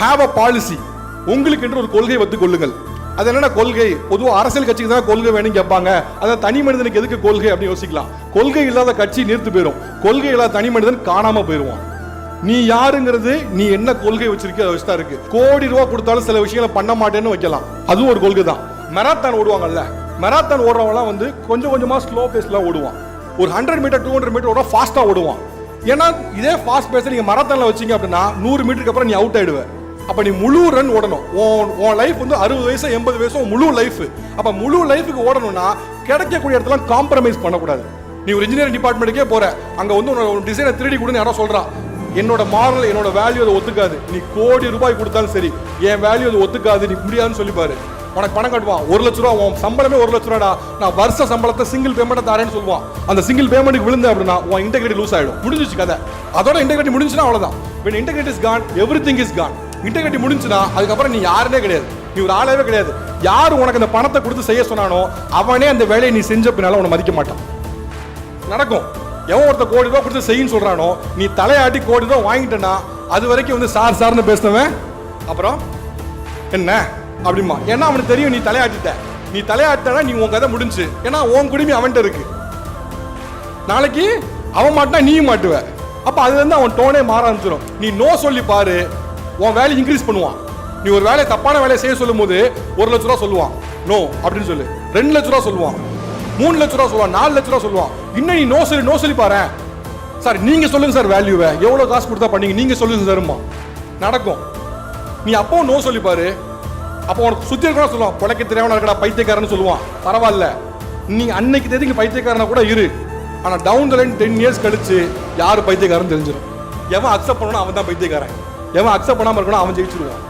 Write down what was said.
Have a policy உங்களுக்கு என்று ஒரு கொள்கை வைத்துக் கொள்ளுங்கள். அது என்னென்ன கொள்கை. பொதுவாக அரசியல் கட்சிக்கு தான் கொள்கை வேணும் கேட்பாங்க. அதான் தனி மனிதனுக்கு எதுக்கு கொள்கை அப்படின்னு யோசிக்கலாம். கொள்கை இல்லாத கட்சி நிறுத்து போயிடும் கொள்கை இல்லாத தனி மனிதன் காணாமல் போயிடுவான் நீ யாருங்கிறது நீ என்ன கொள்கை வச்சிருக்க அதை வச்சுதான் இருக்கு. கோடி ரூபா கொடுத்தாலும் சில விஷயங்களை பண்ண மாட்டேன்னு வைக்கலாம். அதுவும் ஒரு கொள்கை தான். மெராத்தான் ஓடுவாங்கல்ல. மெராத்தான் ஓடுறவங்களாம் வந்து கொஞ்சம் கொஞ்சமாக ஸ்லோ பேஸ்ல ஓடுவான். ஒரு hundred metre two hundred metre ஓட ஃபாஸ்ட்டாக ஓடுவான். ஏன்னா இதே ஃபாஸ்ட் பேஸ் நீங்கள் மெராத்தானில் வச்சீங்க அப்படின்னா நூறு மீட்டருக்கு அப்புறம் நீ அவுட் ஆகிடுவேன் அப்ப நீ முழு ரன் ஓடணும். உன் உன் லைஃப் வந்து அறுபது வயசு எண்பது வயசு முழு லைஃப் அப்ப முழு லைஃபுக்கு ஓடணும்னா கிடைக்கக்கூடிய இடத்துல காம்ப்ரமைஸ் பண்ணக்கூடாது. நீ ஒரு இன்ஜினியரிங் டிபார்ட்மெண்ட்டுக்கே போற. அங்க வந்து உன்னோட டிசைனை திருடி கொடுன்னு யாரோ சொல்றா. என்னோட மாரல் என்னோட வேல்யூ அதை ஒத்துக்காது. நீ கோடி ரூபாய் கொடுத்தாலும் சரி என் வேல்யூ அதை ஒத்துக்காது நீ முடியாதுன்னு சொல்லிப்பாரு உனக்கு பணம் கட்டுவான். ஒரு லட்ச ரூபா உன் சம்பளமே ஒரு லட்ச ரூபாடா. நான் வருஷ சம்பளத்தை சிங்கிள் பேமெண்ட்டை தரேன்னு சொல்லுவான். அந்த சிங்கிள் பேமெண்ட்டுக்கு விழுந்த அப்படின்னா உன் இன்டெகிரிட்டி லூஸ் ஆயிடும். முடிஞ்சிச்சு கதை. அதோட இன்டெகிரிட்டி முடிஞ்சுனா அவ்வளவுதான். Integrity is gone everything is gone integrity முடிஞ்சுன்னா அதுக்கப்புறம் நீ யாருனே கிடையாது. நீ ஒரு ஆளவே கிடையாது. யார் உனக்கு அந்த பணத்தை கொடுத்து செய்ய சொன்னானோ அவனே அந்த வேலையை நீ செஞ்ச பின்னால உன்னை மதிக்க மாட்டான். நடக்கும். எவன் ஒருத்த கோடி ரூபா கொடுத்து செய்யும் சொல்றானோ நீ தலையாட்டி கோடி ரூபா வாங்கிட்டேன்னா அது வரைக்கும் வந்து சார் சார்னு பேசினவன். அப்புறம் என்ன? அப்படிமா ஏன்னா அவனுக்கு தெரியும் நீ தலையாட்டிட்ட. நீ தலையாட்டனா நீ உன் கதை முடிஞ்சு. ஏன்னா உன் குடுமி அவன்கிட்ட இருக்கு. நாளைக்கு அவன் மாட்டினா நீயும் மாட்டுவ. அப்ப அதுல இருந்து அவன் டோனே மாற ஆரம்பிச்சிடும் நீ நோ சொல்லி பாரு. உன் வேலையை இன்க்ரீஸ் பண்ணுவான். நீ ஒரு வேலையை தப்பான வேலையை செய்ய சொல்லும் போது ஒரு லட்ச ரூபா சொல்லுவான். நோ அப்படின்னு சொல்லு. ரெண்டு லட்ச ரூபா சொல்லுவான். மூணு லட்ச ரூபா சொல்லுவான். நாலு லட்ச ரூபா சொல்லுவான். இன்னும் நீ நோ சொல்லி நோ சொல்லி பாரு. சார் நீங்க சொல்லுங்க சார் வேல்யூவை எவ்வளவு காசு கொடுத்தா பண்ணீங்க? நீங்க சொல்லுங்க சார்மா நடக்கும். நீ அப்போ நோ சொல்லி பாரு. அப்போ உனக்கு சுத்தி இருக்கா சொல்லுவான் பிழைக்க தெரியாம இருக்கடா பைத்தியக்காரன்னு சொல்லுவான். பரவாயில்ல. நீ அன்னைக்கு தெரிஞ்சு பைத்தியக்காரனா கூட இரு. ஆனா down the line ten years கழிச்சு யாரு பைத்தியக்காரன் தெரிஞ்சிடும் எவன் அக்செப்ட் பண்ணணும் அவன் தான் பைத்தியக்காரன். எவன் அக்செப்ட் பண்ணாமல் இருக்கணும் அவன் ஜெயிச்சிருவான்.